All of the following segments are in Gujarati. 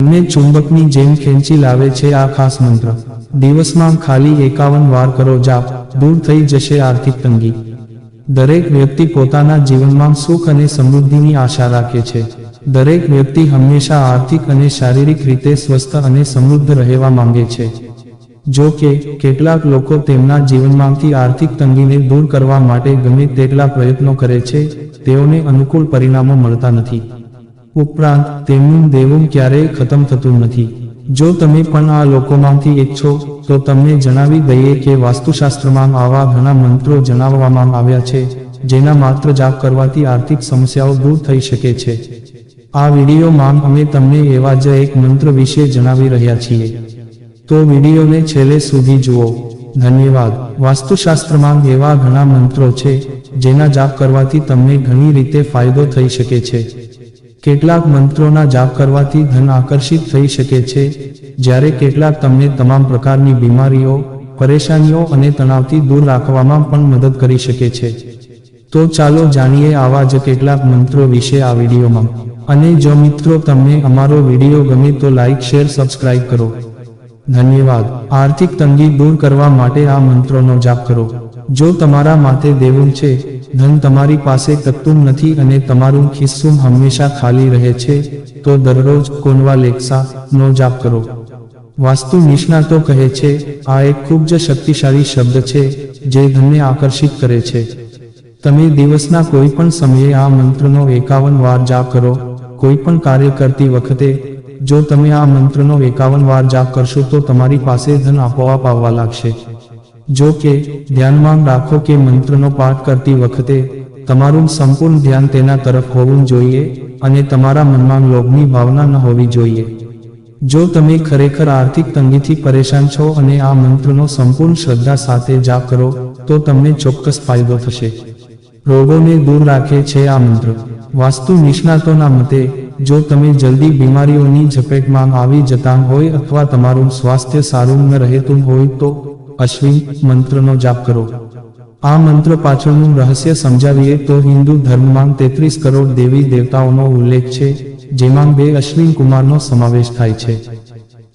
તમને ચુંબકની જેમ ખેંચી લાવે છે આ ખાસ મંત્ર. દિવસમાં ખાલી એકાવન વાર કરો જાપ દૂર થઈ જશે આર્થિક તંગી. દરેક વ્યક્તિ પોતાના જીવનમાં સુખ અને સમૃદ્ધિની આશા રાખે છે. દરેક વ્યક્તિ હંમેશા આર્થિક અને શારીરિક રીતે સ્વસ્થ અને સમૃદ્ધ રહેવા માંગે છે. જો કે, કેટલાક લોકો તેમના જીવનમાંથી આર્થિક તંગીને દૂર કરવા માટે ગમે તેટલા પ્રયત્નો કરે છે, તેઓને અનુકૂળ પરિણામો મળતા નથી. ઉપરાંત તેમનું દેવું ક્યારેય ખતમ થતું નથી. જો તમે પણ આ લોકોમાંથી એક છો તો તમને જણાવી દઈએ કે વાસ્તુશાસ્ત્રમાં આવા ઘણા મંત્રો જણાવવામાં આવ્યા છે, જેના માત્ર જાપ કરવાથી આર્થિક સમસ્યાઓ દૂર થઈ શકે છે. આ વિડીયોમાં અમે તમને એવા જ એક મંત્ર વિશે જણાવી રહ્યા છીએ. તો વિડીયોને છેલ્લે સુધી જુઓ. ધન્યવાદ. વાસ્તુશાસ્ત્રમાં એવા ઘણા મંત્રો છે, જેના જાપ કરવાથી તમને ઘણી રીતે ફાયદો થઈ શકે છે. કેટલાક મંત્રોના જાપ કરવાથી ધન આકર્ષિત થઈ શકે છે, જ્યારે કેટલાક તમને તમામ પ્રકારની બીમારીઓ, પરેશાનીઓ અને તણાવથી દૂર રાખવામાં પણ મદદ કરી શકે છે. તો ચાલો જાણીએ આવા જ કેટલાક મંત્રો વિશે આ વિડીયોમાં. અને જો મિત્રો તમને અમારો વીડિયો ગમે તો લાઇક શેર, સબસ્ક્રાઇબ કરો. ધન્યવાદ. આર્થિક તંગી દૂર કરવા માટે આ મંત્રોનો જાપ કરો. જો તમારા માથે દેવું છે, ધન તમારી પાસે તકતું નથી અને તમારું ખિસ્સું હંમેશા ખાલી રહે છે, તો દરરોજ કોનવા લેક્સા નો જાપ કરો. વાસ્તુ નિષ્ણાતો કહે છે, આ એક ખૂબ જ શક્તિશાળી શબ્દ છે, જે ધનને આકર્ષિત કરે છે. તમે દિવસના કોઈ પણ સમયે આ મંત્રનો એકાવન વાર જાપ કરો, કોઈ પણ કાર્ય કરતી વખતે, જો તમે આ મંત્રનો એકાવન વાર જાપ કરશો તો તમારી પાસે ધન આપોઆપ આવવા લાગશે. જો કે, ધ્યાનમાં રાખો કે મંત્રનો પાઠ કરતી વખતે તમારું સંપૂર્ણ ધ્યાન તેના તરફ હોવું જોઈએ અને તમારા મનમાં લોભની ભાવના ન હોવી જોઈએ. જો તમે ખરેખર આર્થિક તંગીથી પરેશાન છો અને આ મંત્રનો સંપૂર્ણ શ્રદ્ધા સાથે જાપ કરો, તો તમને ચોક્કસ ફાયદો થશે. રોગોને દૂર રાખે છે આ મંત્ર. વાસ્તુ નિષ્ણાતોના મતે, જો તમે જલ્દી બીમારીઓની ઝપેટમાં આવી જતા હોય અથવા તમારું સ્વાસ્થ્ય સારું ન રહેતું હોય તો અશ્વિન મંત્રનો જાપ કરો. આ મંત્ર પાછળનું રહસ્ય સમજાવીએ તો હિન્દુ ધર્મમાં તેત્રીસ કરોડ દેવી દેવતાઓનો ઉલ્લેખ છે, જેમાં બે અશ્વિન કુમારનો સમાવેશ થાય છે.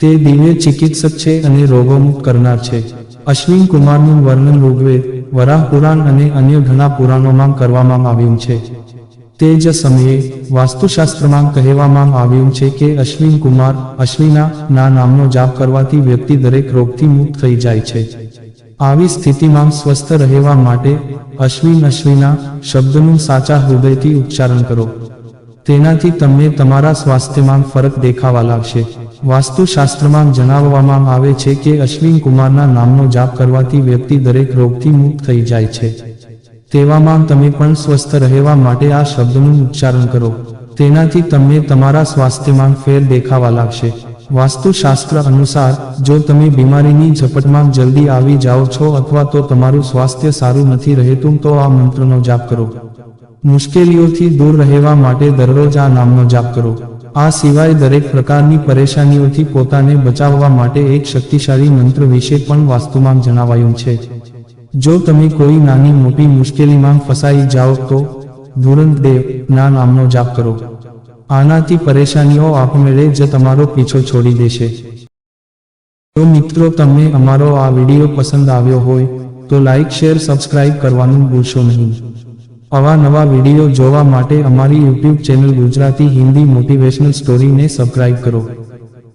તે દિવ્ય ચિકિત્સક છે અને રોગોમુક્ત કરનાર છે. અશ્વિન કુમારનું વર્ણન ઋગ્વેદ, વરાહ પુરાણ અને અન્ય ઘણા પુરાણોમાં કરવામાં આવ્યું છે. તે જ સમયે વાસ્તુશાસ્ત્રમાં કહેવામાં આવ્યું છે કે અશ્વિન કુમાર, અશ્વિના ના નામનો જાપ કરવાથી વ્યક્તિ દરેક રોગથી મુક્ત થઈ જાય છે. આવી સ્થિતિમાં સ્વસ્થ રહેવા માટે અશ્વિન, અશ્વિના શબ્દનું સાચા હૃદયથી ઉચ્ચારણ કરો. તેનાથી તમને તમારા સ્વાસ્થ્યમાં ફરક દેખાવા લાગશે. વાસ્તુશાસ્ત્રમાં જણાવવામાં આવે છે કે અશ્વિન કુમારના નામનો જાપ કરવાથી વ્યક્તિ દરેક રોગથી મુક્ત થઈ જાય છે. તેવામાં તમે પણ સ્વસ્થ રહેવા માટે આ શબ્દનું ઉચ્ચારણ કરો. તેનાથી તમને તમારા સ્વાસ્થ્યમાં ફેર દેખાવા લાગશે. વાસ્તુશાસ્ત્ર અનુસાર, જો તમે બીમારીની ઝપટમાં જલ્દી આવી જાઓ છો અથવા તો તમારું સ્વાસ્થ્ય સારું નથી રહેતું, તો આ મંત્રનો જાપ કરો. મુશ્કેલીઓથી દૂર રહેવા માટે દરરોજ આ નામનો જાપ કરો. આ સિવાય દરેક પ્રકારની પરેશાનીઓથી પોતાને બચાવવા માટે એક શક્તિશાળી મંત્ર વિશે પણ વાસ્તુમાં જણાવાયું છે. જો તમે કોઈ નાની મોટી મુશ્કેલીમાં ફસાઈ જાઓ તો ધુરંત દેવ ના નામનો જાપ કરો. આનાથી પરેશાનીઓ આપમેળે જ તમારો પીછો છોડી દેશે. જો મિત્રો તમને અમારો આ વીડિયો પસંદ આવ્યો હોય તો લાઇક શેર સબસ્ક્રાઇબ કરવાનું ભૂલશો નહીં. આવા નવા વીડિયો જોવા માટે અમારી YouTube channel Gujarati Hindi motivational સ્ટોરીને subscribe કરો.